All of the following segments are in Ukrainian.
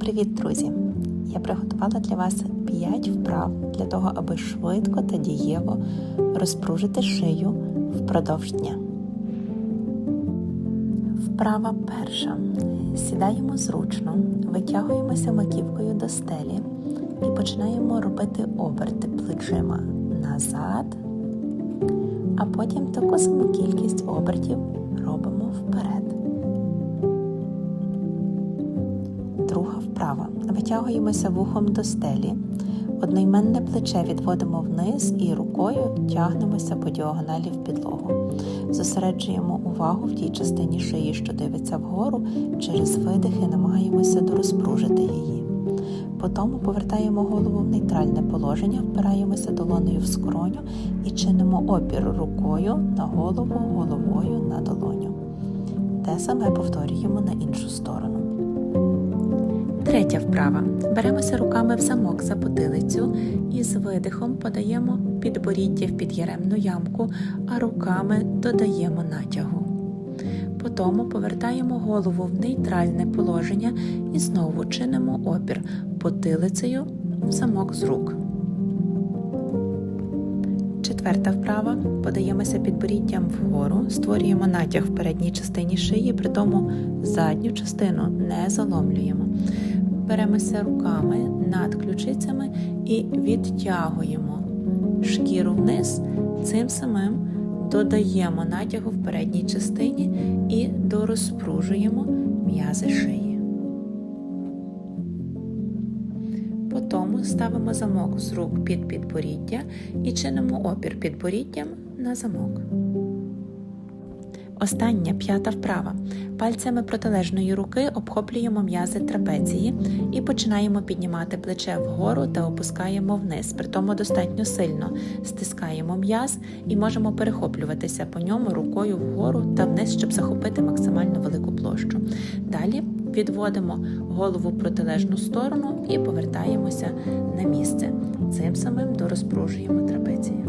Привіт, друзі! Я приготувала для вас 5 вправ для того, аби швидко та дієво розпружити шию впродовж дня. Вправа перша. Сідаємо зручно, витягуємося маківкою до стелі і починаємо робити оберти плечима назад, а потім таку саму кількість обертів робимо вперед. Вправа. Витягуємося вухом до стелі. Одноіменне плече відводимо вниз і рукою тягнемося по діагоналі в підлогу. Зосереджуємо увагу в тій частині шиї, що дивиться вгору, через видихи намагаємося дорозпружити її. Потім повертаємо голову в нейтральне положення, впираємося долонею в скроню і чинимо опір рукою на голову, головою на долоню. Те саме повторюємо на іншу сторону. Третя вправа. Беремося руками в замок за потилицю і з видихом подаємо підборіддя в під'єремну ямку, а руками додаємо натягу. Потім повертаємо голову в нейтральне положення і знову чинимо опір потилицею в замок з рук. Четверта вправа. Подаємося підборіддям вгору, створюємо натяг в передній частині шиї, при тому задню частину не заломлюємо. Беремося руками над ключицями і відтягуємо шкіру вниз, цим самим додаємо натягу в передній частині і дорозпружуємо м'язи шиї. Потім ставимо замок з рук під підборіддя і чинимо опір підборіддям на замок. Остання п'ята вправа. Пальцями протилежної руки обхоплюємо м'язи трапеції і починаємо піднімати плече вгору та опускаємо вниз. При тому достатньо сильно стискаємо м'яз і можемо перехоплюватися по ньому рукою вгору та вниз, щоб захопити максимально велику площу. Далі відводимо голову в протилежну сторону і повертаємося на місце. Цим самим дорозпружуємо трапецію.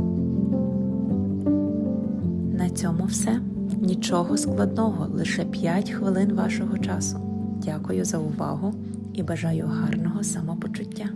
На цьому все. Нічого складного, лише 5 хвилин вашого часу. Дякую за увагу і бажаю гарного самопочуття.